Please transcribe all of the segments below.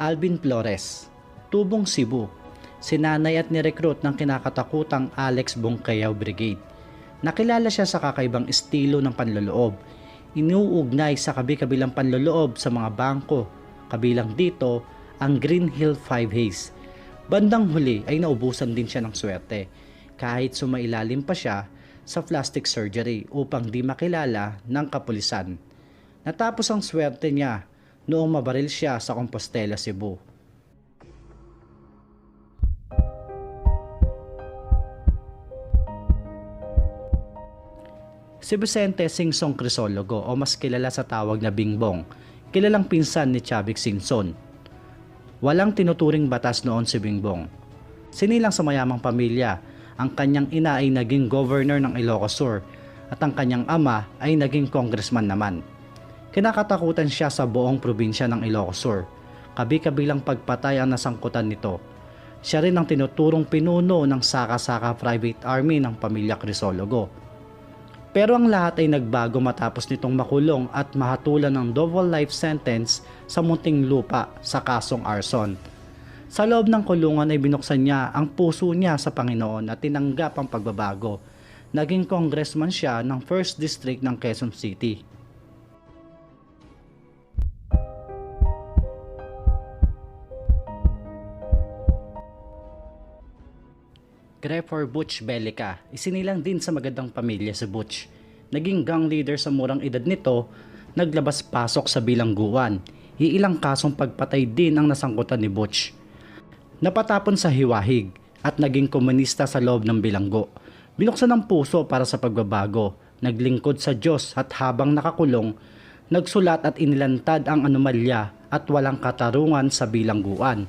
Alvin Flores, Tubong Cebu, sinanay at nirecruit ng kinakatakutang Alex Bongkayaw Brigade. Nakilala siya sa kakaibang estilo ng panloloob. Inuugnay sa kabi-kabilang panloloob sa mga bangko. Kabilang dito ang Green Hill 5 Haze. Bandang huli ay naubusan din siya ng swerte kahit sumailalim pa siya sa plastic surgery upang di makilala ng kapulisan. Natapos ang swerte niya noong mabaril siya sa Compostela, Cebu. Si Vicente Singsong Crisologo o mas kilala sa tawag na Bingbong, kilalang pinsan ni Chavik Singson. Walang tinuturing batas noon si Bingbong. Sinilang sa mayamang pamilya, ang kanyang ina ay naging governor ng Ilocos Sur at ang kanyang ama ay naging congressman naman. Kinakatakutan siya sa buong probinsya ng Ilocos Sur. Kabi-kabilang pagpatay ang nasangkutan nito. Siya rin ang tinuturong pinuno ng Saka-Saka Private Army ng pamilya Crisologo. Pero ang lahat ay nagbago matapos nitong makulong at mahatulan ng double life sentence sa munting lupa sa kasong arson. Sa loob ng kulungan ay binuksan niya ang puso niya sa Panginoon at tinanggap ang pagbabago. Naging congressman siya ng 1st District ng Quezon City. Grefor Butch Belica, isinilang din sa magandang pamilya si Butch. Naging gang leader sa murang edad nito, naglabas pasok sa bilangguan. Iilang kasong pagpatay din ang nasangkutan ni Butch. Napatapon sa hiwahig at naging komunista sa loob ng bilanggo. Binuksan ang puso para sa pagbabago, naglingkod sa Diyos at habang nakakulong, nagsulat at inilantad ang anomalya at walang katarungan sa bilangguan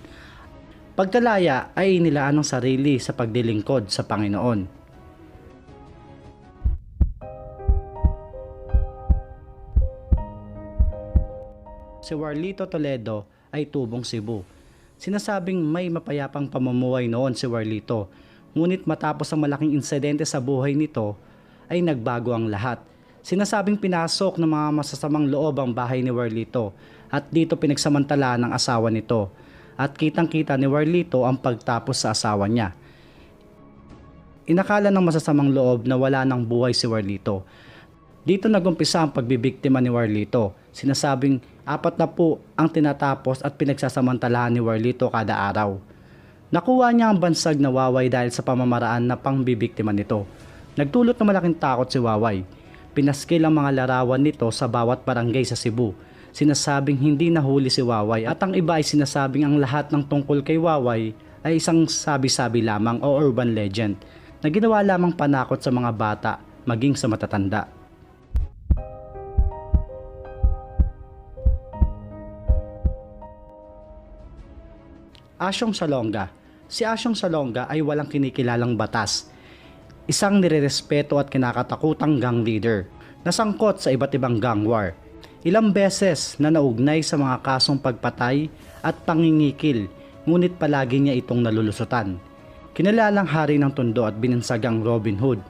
Pagkalaya ay inilaan ng sarili sa pagdilingkod sa Panginoon. Si Warlito Toledo ay tubong Cebu. Sinasabing may mapayapang pamumuhay noon si Warlito, ngunit matapos ang malaking insidente sa buhay nito, ay nagbago ang lahat. Sinasabing pinasok ng mga masasamang loob ang bahay ni Warlito at dito pinagsamantala ng asawa nito at kitang-kita ni Warlito ang pagtapos sa asawa niya. Inakala ng masasamang loob na wala nang buhay si Warlito. Dito nagumpisa ang pagbibiktima ni Warlito. Sinasabing apat na po ang tinatapos at pinagsasamantalahan ni Warlito kada araw. Nakuha niya ang bansag na Waway dahil sa pamamaraan na pangbibiktima nito. Nagdulot ng malaking takot si Waway. Pinaskil ang mga larawan nito sa bawat barangay sa Cebu sinasabing hindi nahuli si Waway at ang iba ay sinasabing ang lahat ng tungkol kay Waway ay isang sabi-sabi lamang o urban legend na ginawa lamang panakot sa mga bata maging sa matatanda. Asyong Salonga Si Asyong Salonga ay walang kinikilalang batas. Isang nirerespeto at kinakatakutang gang leader. Nasangkot sa iba't ibang gang war Ilang beses na naugnay sa mga kasong pagpatay at pangingikil ngunit palagi niya itong nalulusutan. Kinalalang hari ng Tondo at binansagang Robin Hood.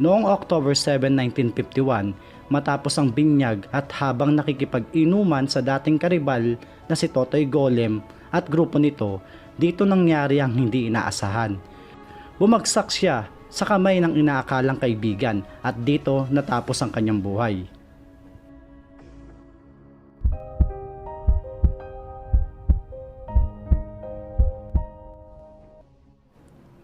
Noong October 7, 1951, matapos ang binyag at habang nakikipag-inuman sa dating karibal na si Totoy Golem at grupo nito, dito nangyari ang hindi inaasahan. Bumagsak siya sa kamay ng inaakalang kaibigan at dito natapos ang kanyang buhay.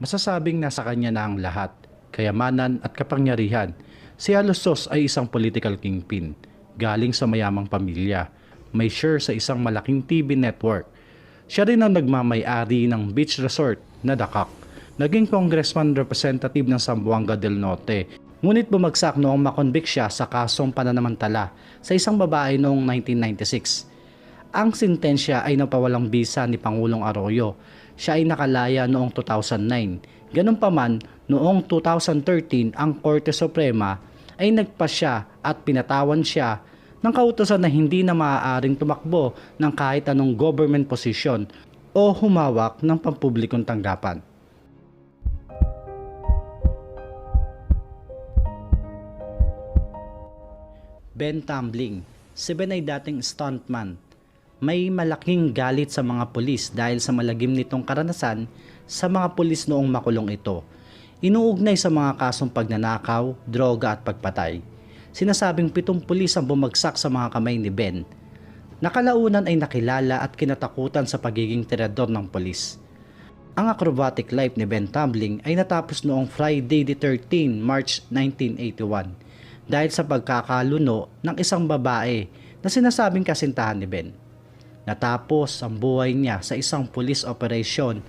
Masasabing nasa kanya na ang lahat, kayamanan at kapangyarihan. Si Alosos ay isang political kingpin, galing sa mayamang pamilya, may share sa isang malaking TV network. Siya rin ang nagmamay-ari ng beach resort na Dakak. Naging congressman representative ng Zamboanga del Norte. Ngunit bumagsak noong makonvict siya sa kasong pananamantala sa isang babae noong 1996. Ang sintensya ay napawalang bisa ni Pangulong Arroyo siya ay nakalaya noong 2009. Ganun pa man, noong 2013 ang Korte Suprema ay nagpasya at pinatawan siya ng kautosan na hindi na maaaring tumakbo ng kahit anong government position o humawak ng pampublikong tanggapan. Ben Tumbling, si Ben ay dating stuntman may malaking galit sa mga pulis dahil sa malagim nitong karanasan sa mga pulis noong makulong ito. Inuugnay sa mga kasong pagnanakaw, droga at pagpatay. Sinasabing pitong pulis ang bumagsak sa mga kamay ni Ben. Nakalaunan ay nakilala at kinatakutan sa pagiging tirador ng pulis. Ang acrobatic life ni Ben Tumbling ay natapos noong Friday the 13 March 1981 dahil sa pagkakaluno ng isang babae na sinasabing kasintahan ni Ben. Natapos ang buhay niya sa isang police operation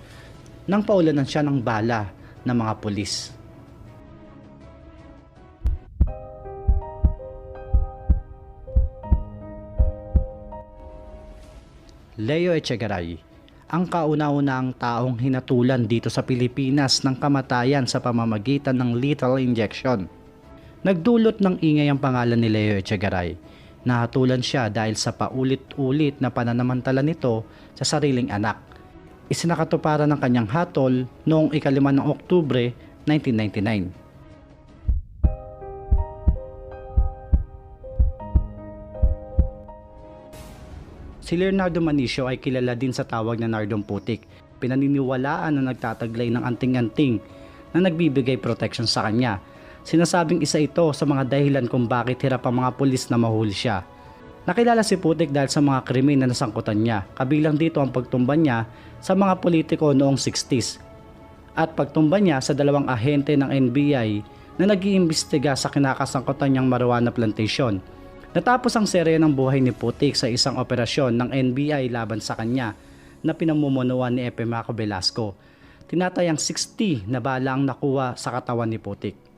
nang paulanan siya ng bala ng mga pulis. Leo Echegaray, ang kauna-unang taong hinatulan dito sa Pilipinas ng kamatayan sa pamamagitan ng lethal injection. Nagdulot ng ingay ang pangalan ni Leo Echegaray. Nahatulan siya dahil sa paulit-ulit na pananamantala nito sa sariling anak. Isinakatuparan ng kanyang hatol noong ikalima ng Oktubre 1999. Si Leonardo Manicio ay kilala din sa tawag na Nardong Putik. Pinaniniwalaan na nagtataglay ng anting-anting na nagbibigay protection sa kanya. Sinasabing isa ito sa mga dahilan kung bakit hirap ang mga pulis na mahuli siya. Nakilala si Putik dahil sa mga krimen na nasangkutan niya, kabilang dito ang pagtumba niya sa mga politiko noong 60s at pagtumba niya sa dalawang ahente ng NBI na nag-iimbestiga sa kinakasangkutan niyang marijuana plantation. Natapos ang serye ng buhay ni Putik sa isang operasyon ng NBI laban sa kanya na pinamumunuan ni Epe Maco Velasco. Tinatayang 60 na bala ang nakuha sa katawan ni Putik.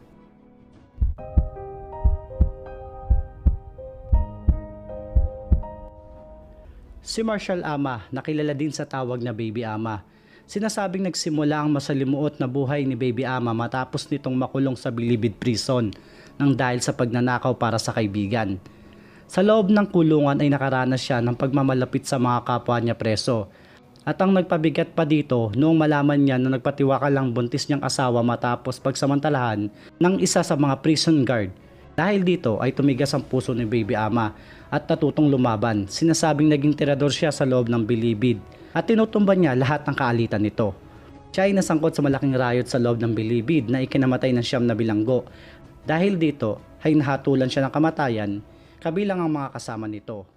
Si Marshall Ama, nakilala din sa tawag na Baby Ama. Sinasabing nagsimula ang masalimuot na buhay ni Baby Ama matapos nitong makulong sa Bilibid Prison nang dahil sa pagnanakaw para sa kaibigan. Sa loob ng kulungan ay nakaranas siya ng pagmamalapit sa mga kapwa niya preso. At ang nagpabigat pa dito noong malaman niya na nagpatiwakalang buntis niyang asawa matapos pagsamantalahan ng isa sa mga prison guard. Dahil dito ay tumigas ang puso ni Baby Ama at natutong lumaban. Sinasabing naging tirador siya sa loob ng bilibid at tinutumba niya lahat ng kaalitan nito. Siya ay nasangkot sa malaking riot sa loob ng bilibid na ikinamatay ng siyam na bilanggo. Dahil dito ay nahatulan siya ng kamatayan kabilang ang mga kasama nito.